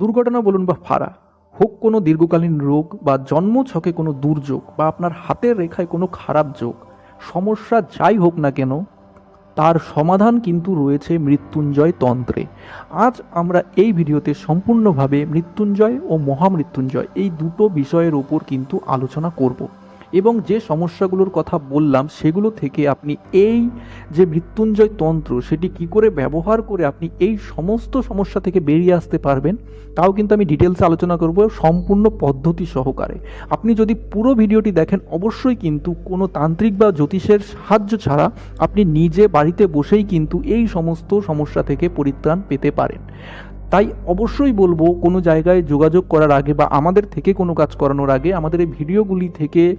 দুর্ঘটনা বলুন বা ফাড়া, হোক কোনো দীর্ঘকালীন রোগ বা জন্ম ছকে কোনো দুর্যোগ বা আপনার হাতের রেখায় কোনো খারাপ যোগ, সমস্যা যাই হোক না কেন, তার সমাধান কিন্তু রয়েছে মৃত্যুঞ্জয় তন্ত্রে। আজ আমরা এই ভিডিওতে সম্পূর্ণভাবে মৃত্যুঞ্জয় ও মহামৃত্যুঞ্জয় এই দুটো বিষয়ের ওপর কিন্তু আলোচনা করব। এবং যে সমস্যাগুলোর কথা বললাম, সেগুলো থেকে আপনি এই যে মৃত্যুঞ্জয় তন্ত্র, সেটি কি করে ব্যবহার করে আপনি এই সমস্ত সমস্যা থেকে বেরিয়ে আসতে পারবেন, তাও কিন্তু আমি ডিটেলসে আলোচনা করব সম্পূর্ণ পদ্ধতি সহকারে। আপনি যদি পুরো ভিডিওটি দেখেন, অবশ্যই কিন্তু কোনো তান্ত্রিক বা জ্যোতিষের সাহায্য ছাড়া আপনি নিজে বাড়িতে বসেই কিন্তু এই সমস্ত সমস্যা থেকে পরিত্রাণ পেতে পারেন। তাই অবশ্যই বলব, কোনো জায়গায় যোগাযোগ করার আগে বা আমাদের থেকে কোনো কাজ করানোর আগে আমাদের এই ভিডিওগুলি থেকে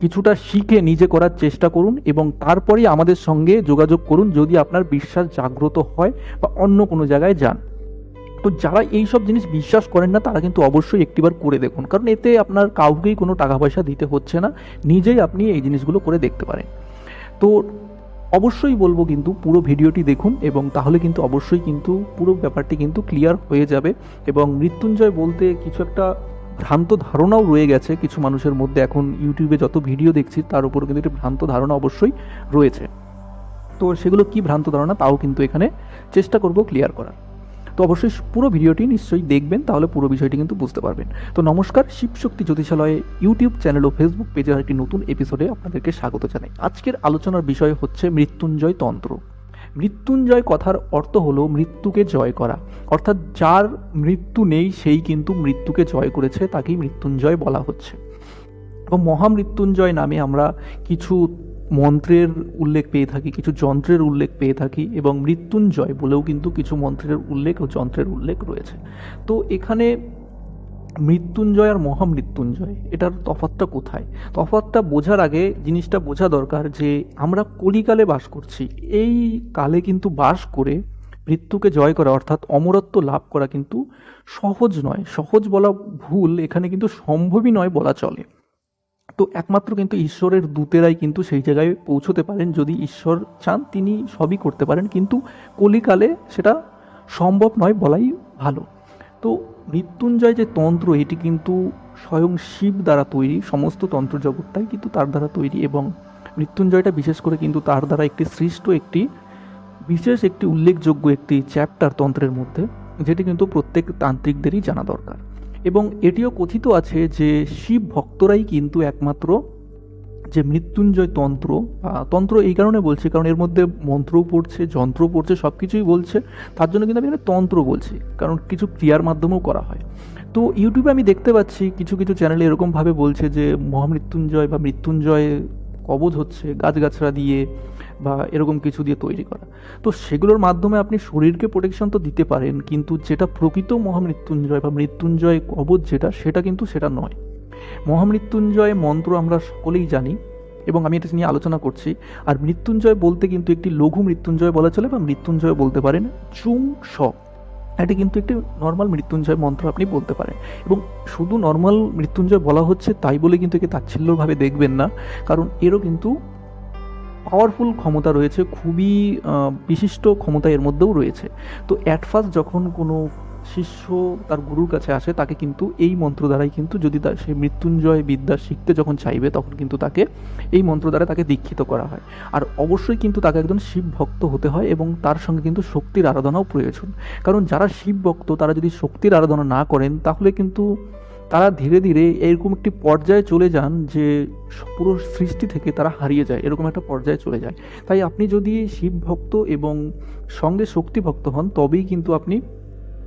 কিছুটা শিখে নিজে করার চেষ্টা করুন এবং তারপরেই আমাদের সঙ্গে যোগাযোগ করুন যদি আপনার বিশ্বাস জাগ্রত হয় বা অন্য কোনো জায়গায় যান। তো যারা এই সব জিনিস বিশ্বাস করেন না, তারা কিন্তু অবশ্যই একটিবার করে দেখুন। কারণ এতে আপনার কাউকেই কোনো টাকা পয়সা দিতে হচ্ছে না, নিজেই আপনি এই জিনিসগুলো করে দেখতে পারেন। তো অবশ্যই বলব কিন্তু পুরো ভিডিওটি দেখুন এবং তাহলে কিন্তু অবশ্যই কিন্তু পুরো ব্যাপারটি কিন্তু ক্লিয়ার হয়ে যাবে এবং মৃত্যুঞ্জয় বলতে কিছু একটা ভ্রান্ত ধারণাও রয়ে গেছে কিছু মানুষের মধ্যে। এখন ইউটিউবে যত ভিডিও দেখছি, তার উপর কিন্তু একটি ভ্রান্ত ধারণা অবশ্যই রয়েছে। তো সেগুলো কি ভ্রান্ত ধারণা, তাও কিন্তু এখানে চেষ্টা করব ক্লিয়ার করার। তো অবশ্যই পুরো ভিডিওটি নিশ্চয়ই দেখবেন, তাহলে পুরো বিষয়টি কিন্তু বুঝতে পারবেন। তো নমস্কার শিবশক্তি জ্যোতিষালয়ে ইউটিউব চ্যানেল ও ফেসবুক পেজের একটি নতুন এপিসোডে আপনাদেরকে স্বাগত জানাই। আজকের আলোচনার বিষয় হচ্ছে মৃত্যুঞ্জয় তন্ত্র। মৃত্যুঞ্জয় কথার অর্থ হলো মৃত্যুকে জয় করা। অর্থাৎ যার মৃত্যু নেই, সেই কিন্তু মৃত্যুকে জয় করেছে, তাকেই মৃত্যুঞ্জয় বলা হচ্ছে। এবং মহামৃত্যুঞ্জয় নামে আমরা কিছু মন্ত্রের উল্লেখ পেয়ে থাকি, কিছু যন্ত্রের উল্লেখ পেয়ে থাকি এবং মৃত্যুঞ্জয় বলেও কিন্তু কিছু মন্ত্রের উল্লেখ ও যন্ত্রের উল্লেখ রয়েছে। তো এখানে মৃত্যুঞ্জয় আর মহামৃত্যুঞ্জয়, এটার তফাতটা কোথায়? তফাতটা বোঝার আগে জিনিসটা বোঝা দরকার যে আমরা কলিকালে বাস করছি। এই কালে কিন্তু বাস করে মৃত্যুকে জয় করা অর্থাৎ অমরত্ব লাভ করা কিন্তু সহজ নয়। সহজ বলা ভুল, এখানে কিন্তু সম্ভবই নয় বলা চলে। তো একমাত্র কিন্তু ঈশ্বরের দূতেরাই কিন্তু সেই জায়গায় পৌঁছতে পারেন যদি ঈশ্বর চান, তিনি সবই করতে পারেন। কিন্তু কলিকালে সেটা সম্ভব নয় বলাই ভালো। তো মৃত্যুঞ্জয় যে তন্ত্র, এটি কিন্তু স্বয়ং শিব দ্বারা তৈরি, সমস্ত তন্ত্র জগৎটাই কিন্তু তার দ্বারা তৈরি এবং মৃত্যুঞ্জয়টা বিশেষ করে কিন্তু তার দ্বারা একটি সৃষ্ট একটি, বিশেষ একটি উল্লেখযোগ্য একটি চ্যাপ্টার তন্ত্রের মধ্যে, যেটি কিন্তু প্রত্যেক তান্ত্রিকদেরই জানা দরকার। এবং এটিও কথিত আছে যে শিব ভক্তরাই কিন্তু একমাত্র যে মৃত্যুঞ্জয় তন্ত্র তন্ত্র এই কারণে বলছি, কারণ এর মধ্যে মন্ত্রও পড়ছে যন্ত্র পড়ছে সব কিছুই বলছে, তার জন্য কিন্তু আমি এখানে তন্ত্র বলছি, কারণ কিছু ক্রিয়ার মাধ্যমেও করা হয়। তো ইউটিউবে আমি দেখতে পাচ্ছি, কিছু কিছু চ্যানেলে এরকমভাবে বলছে যে মহামৃত্যুঞ্জয় বা মৃত্যুঞ্জয় কবজ হচ্ছে, গাছগাছড়া দিয়ে বা এরকম কিছু দিয়ে তৈরি করা। তো সেগুলোর মাধ্যমে আপনি শরীরকে প্রোটেকশন তো দিতে পারেন, কিন্তু যেটা প্রকৃত মহামৃত্যুঞ্জয় বা মৃত্যুঞ্জয় কবচ যেটা, সেটা কিন্তু সেটা নয়। মহামৃত্যুঞ্জয় মন্ত্র আমরা সকলেই জানি এবং আমি এটা নিয়ে আলোচনা করছি। আর মৃত্যুঞ্জয় বলতে কিন্তু একটি লঘু মৃত্যুঞ্জয় বলা চলে বা মৃত্যুঞ্জয় বলতে পারেন চুং স এটি কিন্তু একটি নর্মাল মৃত্যুঞ্জয় মন্ত্র আপনি বলতে পারেন। এবং শুধু নর্মাল মৃত্যুঞ্জয় বলা হচ্ছে তাই বলে কিন্তু একে তাচ্ছিল্যভাবে দেখবেন না। কারণ এরও কিন্তু পাওয়ারফুল ক্ষমতা রয়েছে, খুবই বিশিষ্ট ক্ষমতা এর মধ্যেও রয়েছে। তো অ্যাট ফার্স্ট যখন কোনো শিষ্য তার গুরুর কাছে আসে, তাকে কিন্তু এই মন্ত্র দ্বারাই কিন্তু যদি তার সে মৃত্যুঞ্জয় বিদ্যা শিখতে যখন চাইবে, তখন কিন্তু তাকে এই মন্ত্র দ্বারা তাকে দীক্ষিত করা হয়। আর অবশ্যই কিন্তু তাকে একজন শিব ভক্ত হতে হয় এবং তার সঙ্গে কিন্তু শক্তির আরাধনাও প্রয়োজন। কারণ যারা শিব ভক্ত, তারা যদি শক্তির আরাধনা না করেন, তাহলে কিন্তু তারা ধীরে ধীরে এরকম একটি পর্যায়ে চলে যান যে পুরো সৃষ্টি থেকে তারা হারিয়ে যায়, এরকম একটা পর্যায়ে চলে যায়। তাই আপনি যদি শিব ভক্ত এবং সঙ্গে শক্তি ভক্ত হন, তবেই কিন্তু আপনি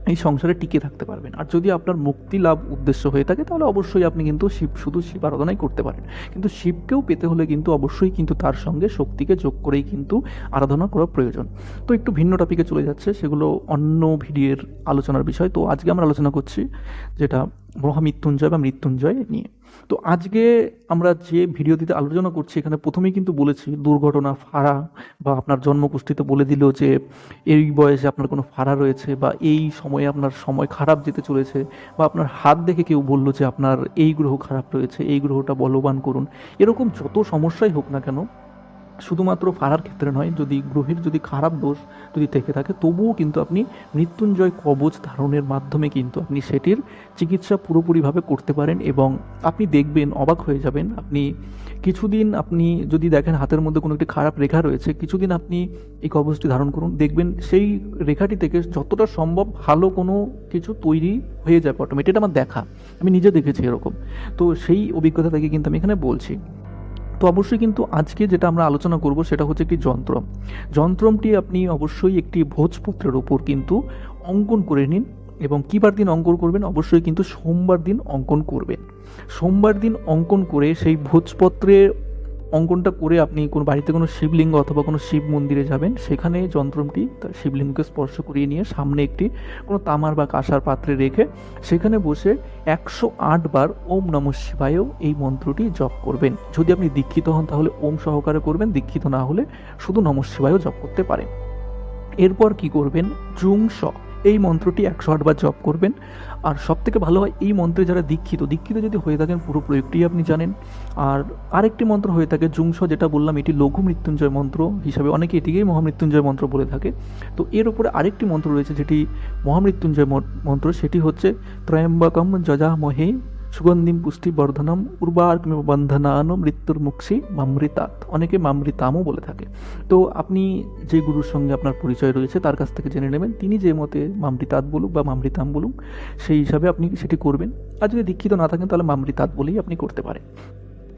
এই সংসারে টিকে থাকতে পারবেন। আর যদি আপনার মুক্তি লাভ উদ্দেশ্য হয়ে থাকে, তাহলে অবশ্যই আপনি কিন্তু শিব, শুধু শিব আরাধনাই করতে পারেন। কিন্তু শিবকেও পেতে হলে কিন্তু অবশ্যই কিন্তু তার সঙ্গে শক্তিকে যোগ করেই কিন্তু আরাধনা করা প্রয়োজন। তো একটু ভিন্ন টপিকে চলে যাচ্ছে, সেগুলো অন্য ভিডিওর আলোচনার বিষয়। তো আজকে আমরা আলোচনা করছি যেটা মহামৃত্যুঞ্জয় বা মৃত্যুঞ্জয় নিয়ে। তো আজকে আমরা যে ভিডিওটিতে আলোচনা করছি, এখানে প্রথমেই কিন্তু বলেছি, দুর্ঘটনা, ফাড়া বা আপনার জন্মকুষ্ঠিতে বলে দিল যে, এই বয়সে আপনার কোনো ফাড়া রয়েছে বা এই সময়ে আপনার সময় খারাপ যেতে চলেছে বা আপনার হাত দেখে কেউ বলল যে, আপনার এই গ্রহ খারাপ রয়েছে, এই গ্রহটা বলবান করুন। এরকম যত সমস্যাই হোক না কেন শুধুমাত্র ফারার ক্ষেত্রে নয়, যদি গ্রহের যদি খারাপ দোষ যদি থেকে থাকে, তবুও কিন্তু আপনি মৃত্যুঞ্জয় কবচ ধারণের মাধ্যমে কিন্তু আপনি সেটির চিকিৎসা পুরোপুরিভাবে করতে পারেন এবং আপনি দেখবেন, অবাক হয়ে যাবেন। আপনি কিছুদিন আপনি যদি দেখেন হাতের মধ্যে কোনো একটি খারাপ রেখা রয়েছে, কিছুদিন আপনি এই কবচটি ধারণ করুন, দেখবেন সেই রেখাটি থেকে যতটা সম্ভব ভালো কোনো কিছু তৈরি হয়ে যাবে অটোমেটিক আমার দেখা। আমি নিজে দেখেছি এরকম। তো সেই অভিজ্ঞতা থেকে কিন্তু আমি এখানে বলছি। তো অবশ্যই কিন্তু আজকে যেটা আমরা আলোচনা করব সেটা হচ্ছে একটি যন্ত্রম। যন্ত্রমটি আপনি অবশ্যই একটি ভোজপত্রের উপর কিন্তু অঙ্কন করে নিন এবং কিবার দিন অঙ্কন করবেন? অবশ্যই কিন্তু সোমবার দিন অঙ্কন করবেন। সোমবার দিন অঙ্কন করে সেই ভোজপত্রের অঙ্কনটা করে আপনি কোনো বাড়িতে কোনো শিবলিঙ্গ অথবা কোনো শিব মন্দিরে যাবেন, সেখানে যন্ত্রমটি তার শিবলিঙ্গকে স্পর্শ করিয়ে নিয়ে সামনে একটি কোনো তামার বা কাঁসার পাত্রে রেখে সেখানে বসে একশো আট বার ওম নম শিবায়ও এই মন্ত্রটি জপ করবেন। যদি আপনি দীক্ষিত হন তাহলে ওম সহকারে করবেন, দীক্ষিত না হলে শুধু নম শিবায়ও জপ করতে পারেন। এরপর কি করবেন? জুং এই মন্ত্রটি একশো আটবার জপ করবেন। আর সব থেকে ভালো হয়, এই মন্ত্রে যারা দীক্ষিত দীক্ষিত যদি হয়ে থাকেন পুরো প্রয়োগটি আপনি জানেন। আর আরেকটি মন্ত্র হয়ে থাকে জুংস যেটা বললাম, এটি লঘু মৃত্যুঞ্জয় মন্ত্র হিসাবে অনেকে এটিকেই মহামৃত্যুঞ্জয় মন্ত্র বলে থাকে। তো এর উপরে আরেকটি মন্ত্র রয়েছে, যেটি মহামৃত্যুঞ্জয় মন- মন্ত্র, সেটি হচ্ছে, ত্রয়ম্বকম যজামহে সুগন্ধিম পুষ্টি বর্ধনম উর্বার বন্ধনান মৃত্যুর মুক্ষি মামৃতাত অনেকে মামৃতামও বলে থাকে। তো আপনি যে গুরুর সঙ্গে আপনার পরিচয় রয়েছে, তার কাছ থেকে জেনে নেবেন, তিনি যে মতে মামৃতাত বলুক বা মামৃতাম বলুক, সেই হিসাবে আপনি সেটি করবেন। আর যদি দীক্ষিত না থাকেন, তাহলে মামৃতাত বলেই আপনি করতে পারেন।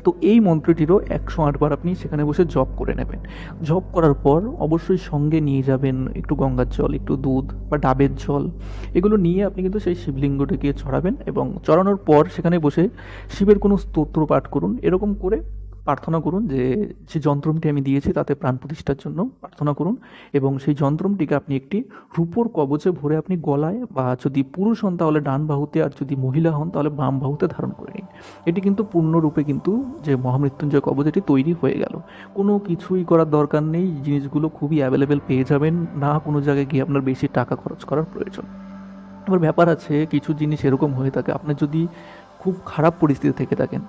তো এই মন্ত্রটিরও একশো আটবার আপনি সেখানে বসে জপ করে নেবেন। জপ করার পর অবশ্যই সঙ্গে নিয়ে যাবেন একটু গঙ্গার জল, একটু দুধ বা ডাবের জল। এগুলো নিয়ে আপনি কিন্তু সেই শিবলিঙ্গটিকে ছড়াবেন এবং চড়ানোর পর সেখানে বসে শিবের কোনো স্তোত্র পাঠ করুন। এরকম করে প্রার্থনা করুন যে যে যন্ত্রমটি আমি দিয়েছি তাতে প্রাণ প্রতিষ্ঠার জন্য প্রার্থনা করুন এবং সেই যন্ত্রমটিকে আপনি একটি রূপোর কবচে ভরে আপনি গলায় বা যদি পুরুষ হন তাহলে ডান বাহুতে আর যদি মহিলা হন তাহলে বাম বাহুতে ধারণ করে নিন। এটি কিন্তু পূর্ণরূপে কিন্তু যে মহামৃত্যুঞ্জয় কবচ এটি তৈরি হয়ে গেল। কোনো কিছুই করার দরকার নেই জিনিসগুলো খুবই অ্যাভেলেবেল পেয়ে যাবেন। না কোনো জায়গায় গিয়ে আপনার বেশি টাকা খরচ করার প্রয়োজন। এবার ব্যাপার আছে, কিছু জিনিস এরকম হয়ে থাকে। আপনার যদি খুব খারাপ পরিস্থিতি থেকে থাকেন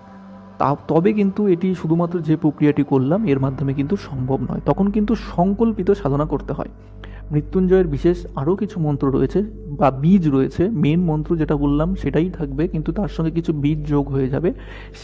তা তবে কিন্তু এটি শুধুমাত্র যে প্রক্রিয়াটি করলাম, এর মাধ্যমে কিন্তু সম্ভব নয়। তখন কিন্তু সংকল্পিত সাধনা করতে হয়। মৃত্যুঞ্জয়ের বিশেষ আরও কিছু মন্ত্র রয়েছে, বা বীজ রয়েছে। মেন মন্ত্র যেটা বললাম, সেটাই থাকবে, কিন্তু তার সঙ্গে কিছু বীজ যোগ হয়ে যাবে।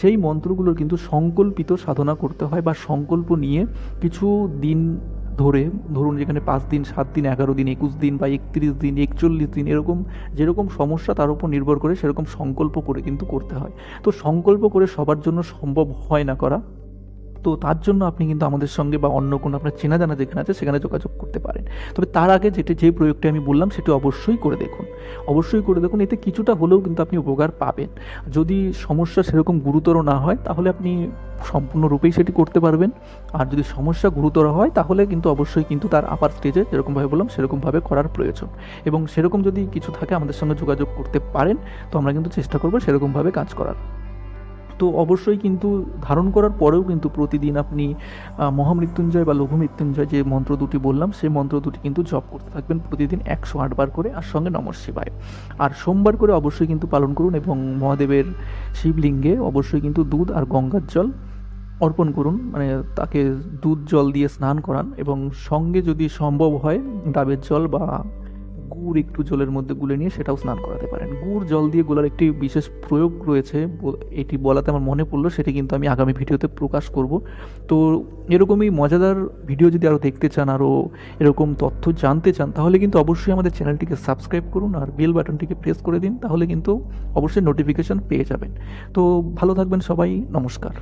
সেই মন্ত্রগুলোর কিন্তু সংকল্পিত সাধনা করতে হয়, বা সংকল্প নিয়ে কিছু দিন ধরে ধরুন যেখানে পাঁচ দিন, সাত দিন, এগারো দিন, একুশ দিন বা একত্রিশ দিন, একচল্লিশ দিন এরকম, যেরকম সমস্যা তার উপর নির্ভর করে সেরকম সংকল্প করে কিন্তু করতে হয়। তো সংকল্প করে সবার জন্য সম্ভব হয় না করা। তো তার জন্য আপনি কিন্তু আমাদের সঙ্গে বা অন্য কোনো আপনার চেনা জানা যেখানে আছে সেখানে যোগাযোগ করতে পারেন। তবে তার আগে যেটি, যে প্রয়োগটি আমি বললাম সেটি অবশ্যই করে দেখুন। অবশ্যই করে দেখুন, এতে কিছুটা হলেও কিন্তু আপনি উপকার পাবেন। যদি সমস্যা সেরকম গুরুতর না হয়, তাহলে আপনি সম্পূর্ণরূপেই সেটি করতে পারবেন। আর যদি সমস্যা গুরুতর হয়, তাহলে কিন্তু অবশ্যই কিন্তু তার আপার স্টেজে যেরকমভাবে বললাম, সেরকমভাবে করার প্রয়োজন। এবং সেরকম যদি কিছু থাকে আমাদের সঙ্গে যোগাযোগ করতে পারেন, তো আমরা কিন্তু চেষ্টা করব সেরকমভাবে কাজ করার। তো অবশ্যই কিন্তু ধারণ করার পরেও কিন্তু প্রতিদিন আপনি মহামৃত্যুঞ্জয় বা লঘু মৃত্যুঞ্জয় যে মন্ত্র দুটি বললাম, সেই মন্ত্র দুটি কিন্তু জপ করতে থাকবেন প্রতিদিন একশো বার করে আর সঙ্গে নমঃ শিবায়। আর সোমবার করে অবশ্যই কিন্তু পালন করুন এবং মহাদেবের শিবলিঙ্গে অবশ্যই কিন্তু দুধ আর গঙ্গার জল অর্পণ করুন মানে তাকে দুধ জল দিয়ে স্নান করান এবং সঙ্গে যদি সম্ভব হয়, ডাবের জল বা গুড় একটু জলের মধ্যে গুলে নিয়ে সেটাও স্নান করাতে পারেন। গুড় জল দিয়ে গোলার একটি বিশেষ প্রয়োগ রয়েছে এটি বলাতে আমার মনে পড়ল, সেটি কিন্তু আমি আগামী ভিডিওতে প্রকাশ করব। তো এরকমই মজাদার ভিডিও যদি আরও দেখতে চান আরও এরকম তথ্য জানতে চান, তাহলে কিন্তু অবশ্যই আমাদের চ্যানেলটিকে সাবস্ক্রাইব করুন আর বেল বাটনটিকে প্রেস করে দিন, তাহলে কিন্তু অবশ্যই নোটিফিকেশন পেয়ে যাবেন। তো ভালো থাকবেন সবাই, নমস্কার।